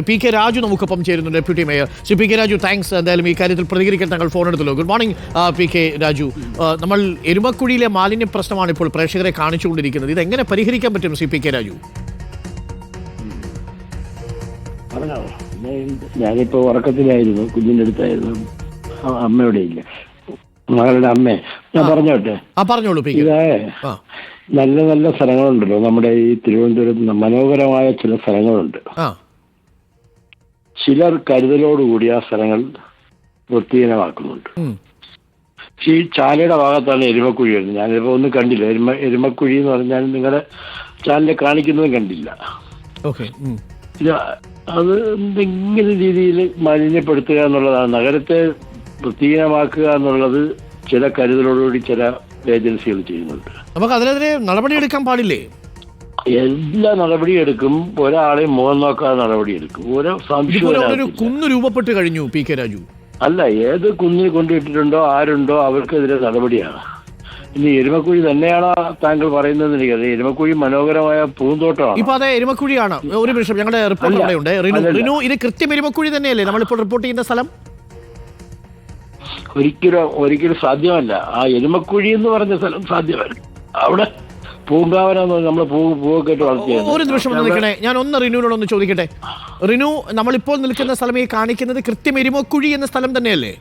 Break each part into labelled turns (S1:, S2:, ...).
S1: P K Raju നമുക്കൊപ്പം ചേരുന്നു deputy mayor. Shri P K Raju thanks എന്തായാലും ഈ കാര്യത്തിൽ പ്രതികരിക്കാൻ താങ്കൾ phone എടുത്തല്ലോ good morning P K Raju. നമ്മൾ എരുമക്കുഴിയിലെ മാലിന്യ പ്രശ്നമാണ് ഇപ്പോൾ പ്രേക്ഷകരെ കാണിച്ചുകൊണ്ടിരിക്കുന്നത്. ഇത് എങ്ങനെ പരിഹരിക്കാൻ പറ്റും ശ്രീ പി കെ രാജു?
S2: ഞാനിപ്പോ ഉറക്കത്തിലായിരുന്നു കുഞ്ഞിന്റെ അടുത്തായിരുന്നു. അമ്മയുടെ ഇല്ല. മകളുടെ അമ്മേ. ഞാൻ പറഞ്ഞോട്ടെ?
S1: പറഞ്ഞോളൂ
S2: ഇതേ നല്ല നല്ല സ്ഥലങ്ങളുണ്ടല്ലോ. നമ്മുടെ ഈ തിരുവനന്തപുരത്ത് മനോഹരമായ ചില സ്ഥലങ്ങളുണ്ട്.
S1: ആ.
S2: ചിലർ കരുതലോടുകൂടി ആ സ്ഥലങ്ങൾ വൃത്തിഹീനമാക്കുന്നുണ്ട്. ഈ ചാലയുടെ ഭാഗത്താണ് എരുമക്കുഴി വരുന്നത്. ഞാനിപ്പോ ഒന്നും കണ്ടില്ല. എരുമ എരുമക്കുഴി എന്ന് പറഞ്ഞാൽ നിങ്ങളുടെ ചാനലിൽ കാണിക്കുന്നതും കണ്ടില്ല. അത് എന്തെങ്കിലും രീതിയിൽ മാലിന്യപ്പെടുത്തുക എന്നുള്ളതാണ്. നഗരത്തെ വൃത്തിഹീനമാക്കുക എന്നുള്ളത് ചില കരുതലോടുകൂടി ചില ഏജൻസികൾ ചെയ്യുന്നുണ്ട്.
S1: നമുക്ക് അതിനെതിരെ നടപടിയെടുക്കാൻ പാടില്ലേ?
S2: എല്ലാ നടപടിയെടുക്കും. ഒരാളെ മുഖം നോക്കാതെ നടപടിയെടുക്കും. ഓരോ സംശയം.
S1: കുന്ന് രൂപപ്പെട്ട് കഴിഞ്ഞു പി കെ രാജു.
S2: അല്ല ഏത് കുന്നിൽ കൊണ്ടിട്ടിട്ടുണ്ടോ ആരുണ്ടോ അവർക്കെതിരെ നടപടിയാണ്. ഇനി എരുമക്കുഴി തന്നെയാണോ താങ്കൾ പറയുന്നത് എനിക്കറിയാം എരുമക്കുഴി മനോഹരമായ പൂന്തോട്ടമാണ്.
S1: ഇപ്പൊ അതെ എരുമക്കുഴിയാണ്. ഒരു നിമിഷം ഞങ്ങളുടെ റിപ്പോർട്ട് അവിടെയുണ്ട്. റിനു ഇത് കൃത്യം എരുമക്കുഴി തന്നെയല്ലേ? നമ്മളിപ്പോൾ റിപ്പോർട്ട് ചെയ്യുന്ന സ്ഥലം?
S2: ഒരിക്കലും ഒരിക്കലും സാധ്യമല്ല. ആ എരുമക്കുഴി എന്ന് പറഞ്ഞ സ്ഥലം സാധ്യമല്ല. അവിടെ
S1: ഒരു നിമിഷം ഒന്ന് നിൽക്കണേ. ഞാൻ ഒന്ന് റിനുവിനോട് ഒന്ന് ചോദിക്കട്ടെ. റിനു നമ്മളിപ്പോൾ നിൽക്കുന്ന സ്ഥലം ഈ കാണിക്കുന്നത് കൃത്യം എരുമക്കുഴി എന്ന സ്ഥലം തന്നെയല്ലേ?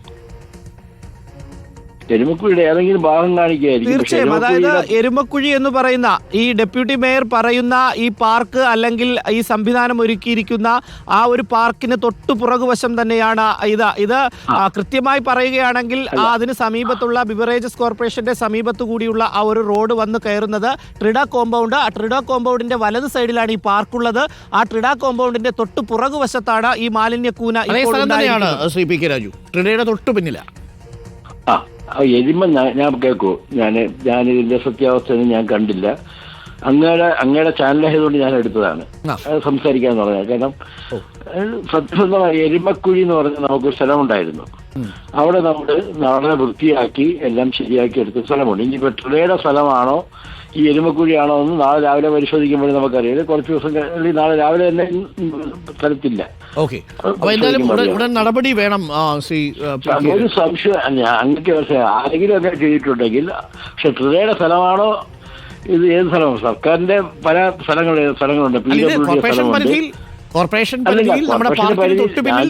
S2: എരുമക്കുഴിയുടെ ഏതെങ്കിലും ഭാഗം കാണിക്കുകയായിരിക്കും. പക്ഷേ
S3: തീർച്ചയായും. അതായത് എരുമക്കുഴി എന്ന് പറയുന്ന ഈ ഡെപ്യൂട്ടി മേയർ പറയുന്ന ഈ പാർക്ക് അല്ലെങ്കിൽ ഈ സംവിധാനം ഒരുക്കിയിരിക്കുന്ന ആ ഒരു പാർക്കിന് തൊട്ടു പുറകുവശം തന്നെയാണ് ഇത്. ഇത് കൃത്യമായി പറയുകയാണെങ്കിൽ ആ അതിന് സമീപത്തുള്ള ബിവറേജസ് കോർപ്പറേഷന്റെ സമീപത്തു കൂടിയുള്ള ആ ഒരു റോഡ് വന്ന് കയറുന്നത് ട്രിഡ കോമ്പൗണ്ട്. ആ ട്രിഡ കോമ്പൗണ്ടിന്റെ വലത് സൈഡിലാണ് ഈ പാർക്കുള്ളത്. ആ ട്രിഡ കോമ്പൗണ്ടിന്റെ തൊട്ടു പുറകുവശത്താണ് ഈ മാലിന്യക്കൂന കൂന
S1: ശ്രീ പി കെ രാജു. ട്രിഡയുടെ തൊട്ടു പിന്നില.
S2: ആ എരുമ ഞാൻ- ഞാൻ കേൾക്കൂ ഞാൻ ഞാൻ ഇതിന്റെ സത്യാവസ്ഥ ഞാൻ കണ്ടില്ല. അങ്ങയുടെ അങ്ങയുടെ ചാനലായതുകൊണ്ട് ഞാൻ എടുത്തതാണ്. സംസാരിക്കാന്ന് പറഞ്ഞത്. കാരണം സത്യസന്ധമായ സത്യസന്ധമായി എരുമക്കുഴി എന്ന് പറഞ്ഞ നമുക്കൊരു സ്ഥലമുണ്ടായിരുന്നു. അവിടെ നമ്മൾ നാളെ വൃത്തിയാക്കി എല്ലാം ശരിയാക്കി എടുത്ത സ്ഥലമുണ്ട്. ഇനി ട്രിഡയുടെ സ്ഥലമാണോ ഈ എരുമക്കുഴിയാണോ എന്ന് നാളെ രാവിലെ പരിശോധിക്കുമ്പോഴേ നമുക്കറിയാം. കുറച്ച് ദിവസം കഴിഞ്ഞ് നാളെ രാവിലെ തന്നെ സ്ഥലത്തില്ല.
S1: ഓക്കെ എന്തായാലും നടപടി വേണം
S2: ഒരു സംശയം പക്ഷേ ആരെങ്കിലും ഒക്കെ ചെയ്തിട്ടുണ്ടെങ്കിൽ പക്ഷെ ട്രിഡയുടെ സ്ഥലമാണോ ഇത് ഏത് സ്ഥലമാണ്? സർക്കാരിന്റെ പല സ്ഥലങ്ങൾ സ്ഥലങ്ങളുണ്ട്. പി ഡബ്ല്യു ഡി സ്ഥലമുണ്ട്.
S1: കോർപ്പറേഷൻ പരിധിയിൽ നമ്മുടെ പാർക്കിന് തൊട്ടു പിന്നിൽ.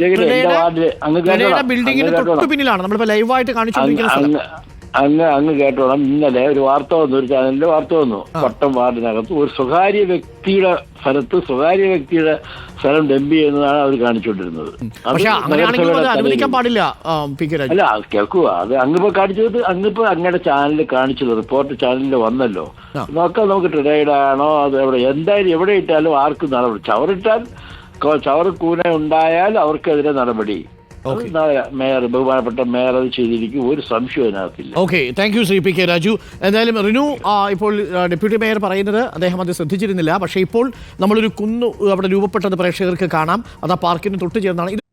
S1: ബിൽഡിങ്ങിന് തൊട്ടു പിന്നിലാണ് നമ്മളിപ്പോ ലൈവായിട്ട്
S2: കാണിച്ചു
S1: കാണിച്ചുകൊണ്ടിരിക്കുന്ന സ്ഥലം
S2: അങ്ങ് അങ്ങ് കേട്ടോണം. ഇന്നലെ ഒരു വാർത്ത വന്നു ഒരു ചാനലിന്റെ വാർത്ത വന്നു. പട്ടം വാർഡിനകത്ത് ഒരു സ്വകാര്യ വ്യക്തിയുടെ സ്ഥലത്ത് സ്വകാര്യ വ്യക്തിയുടെ സ്ഥലം ഡംപ് ചെയ്യുന്നതാണ് അവർ കാണിച്ചുകൊണ്ടിരുന്നത്. അല്ല കേൾക്കുക. അത് അങ്ങിപ്പോ കാണിച്ചത് അങ്ങിപ്പോ അങ്ങയുടെ ചാനലിൽ കാണിച്ചത് റിപ്പോർട്ട് ചാനലിൽ വന്നല്ലോ. നോക്കാം നമുക്ക് ട്രിഡൈഡ് ആണോ അത് എവിടെ എന്തായാലും എവിടെ ഇട്ടാലും ആർക്കും നടപടി? ചവറിട്ടാൽ ചവറ് കൂന ഉണ്ടായാൽ അവർക്കെതിരെ നടപടി. മേയർ ബഹുമാനപ്പെട്ട മേയർ അത് ചെയ്തിരിക്കും? ഒരു സംശയം അതിനകത്തില്ല.
S1: Okay thank you Shri P K Raju. എന്തായാലും റിനു ഇപ്പോൾ ഡെപ്യൂട്ടി മേയർ പറയുന്നത് അദ്ദേഹം അത് ശ്രദ്ധിച്ചിരുന്നില്ല. പക്ഷേ ഇപ്പോൾ നമ്മളൊരു കുന്നു അവിടെ രൂപപ്പെട്ടത് പ്രേക്ഷകർക്ക് കാണാം. അത് ആ പാർക്കിന് തൊട്ട് ചേർന്നാണ്.